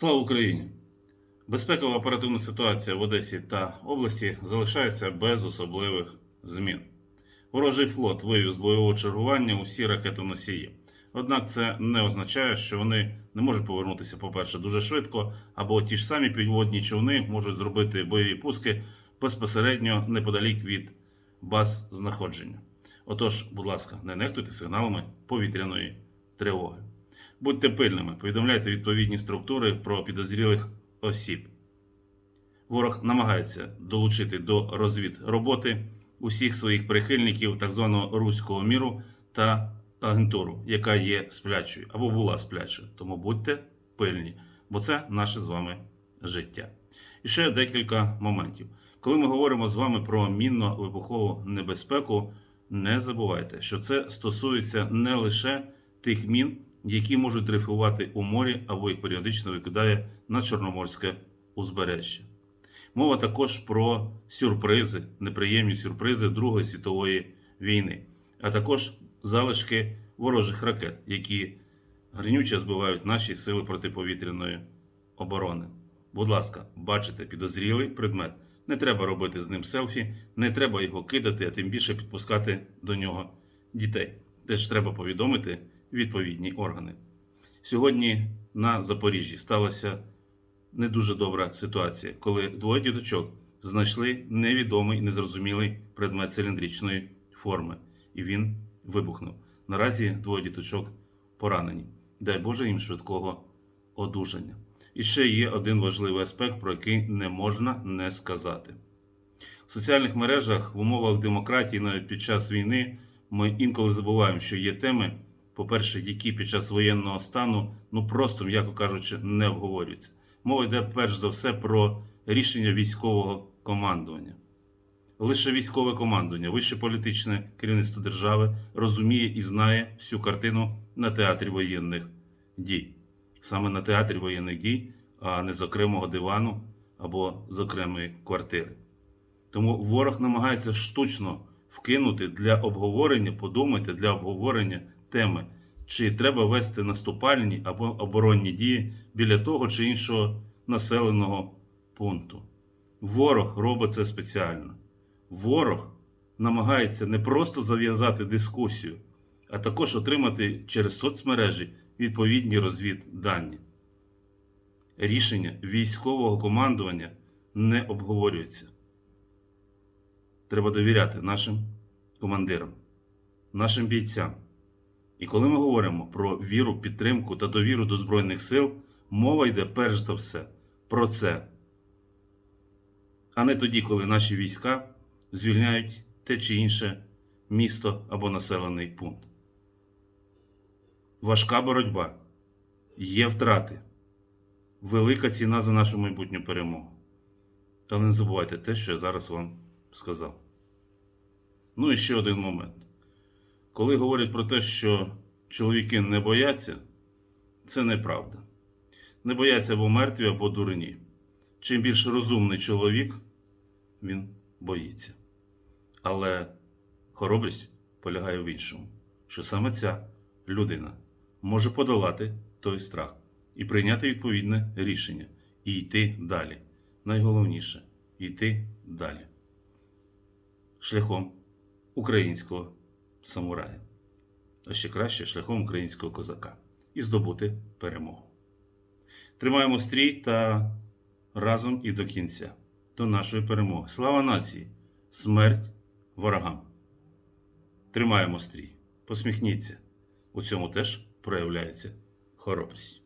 Слава Україні! Безпекова оперативна ситуація в Одесі та області залишається без особливих змін. Ворожий флот вивів з бойового чергування усі ракетоносії. Однак це не означає, що вони не можуть повернутися, по-перше, дуже швидко, або ті ж самі підводні човни можуть зробити бойові пуски безпосередньо неподалік від баз знаходження. Отож, будь ласка, не нехтуйте сигналами повітряної тривоги. Будьте пильними, повідомляйте відповідні структури про підозрілих осіб. Ворог намагається долучити до розвід роботи усіх своїх прихильників так званого руського міру та агентуру, яка є сплячою або була сплячою. Тому будьте пильні, бо це наше з вами життя. І ще декілька моментів. Коли ми говоримо з вами про мінно-вибухову небезпеку, не забувайте, що це стосується не лише тих мін, які можуть дрейфувати у морі або їх періодично викидає на Чорноморське узбережжя. Мова також про сюрпризи, неприємні сюрпризи Другої світової війни, а також залишки ворожих ракет, які гринюче збивають наші сили протиповітряної оборони. Будь ласка, бачите підозрілий предмет. Не треба робити з ним селфі, не треба його кидати, а тим більше підпускати до нього дітей. Теж треба повідомити відповідні органи. Сьогодні на Запоріжжі сталася не дуже добра ситуація, коли двоє діточок знайшли невідомий незрозумілий предмет циліндричної форми, і він вибухнув. Наразі двоє діточок поранені. Дай Боже їм швидкого одужання. І ще є один важливий аспект, про який не можна не сказати. В соціальних мережах в умовах демократії, навіть під час війни, ми інколи забуваємо, що є теми, по-перше, які під час воєнного стану, ну просто, м'яко кажучи, не обговорюються. Мова йде перш за все про рішення військового командування. Лише військове командування, вище політичне керівництво держави розуміє і знає всю картину на театрі воєнних дій. Саме на театрі воєнних дій, а не з окремого дивану або з окремої квартири. Тому ворог намагається штучно вкинути для обговорення, подумайте, для обговорення теми, чи треба вести наступальні або оборонні дії біля того чи іншого населеного пункту. Ворог робить це спеціально. Ворог намагається не просто зав'язати дискусію, а також отримати через соцмережі відповідні розвіддані. Рішення військового командування не обговорюється. Треба довіряти нашим командирам, нашим бійцям. І коли ми говоримо про віру, підтримку та довіру до Збройних сил, мова йде перш за все про це, а не тоді, коли наші війська звільняють те чи інше місто або населений пункт. Важка боротьба, є втрати, велика ціна за нашу майбутню перемогу. Але не забувайте те, що я зараз вам сказав. Ну і ще один момент. Коли говорять про те, що чоловіки не бояться, це неправда. Не бояться або мертві, або дурні. Чим більш розумний чоловік, він боїться. Але хоробрість полягає в іншому, що саме ця людина може подолати той страх і прийняти відповідне рішення і йти далі. Найголовніше йти далі. Шляхом українського самурая, а ще краще шляхом українського козака і здобути перемогу. Тримаємо стрій та разом і до кінця, до нашої перемоги. Слава нації! Смерть ворогам! Тримаємо стрій, посміхніться. У цьому теж проявляється хоробрість.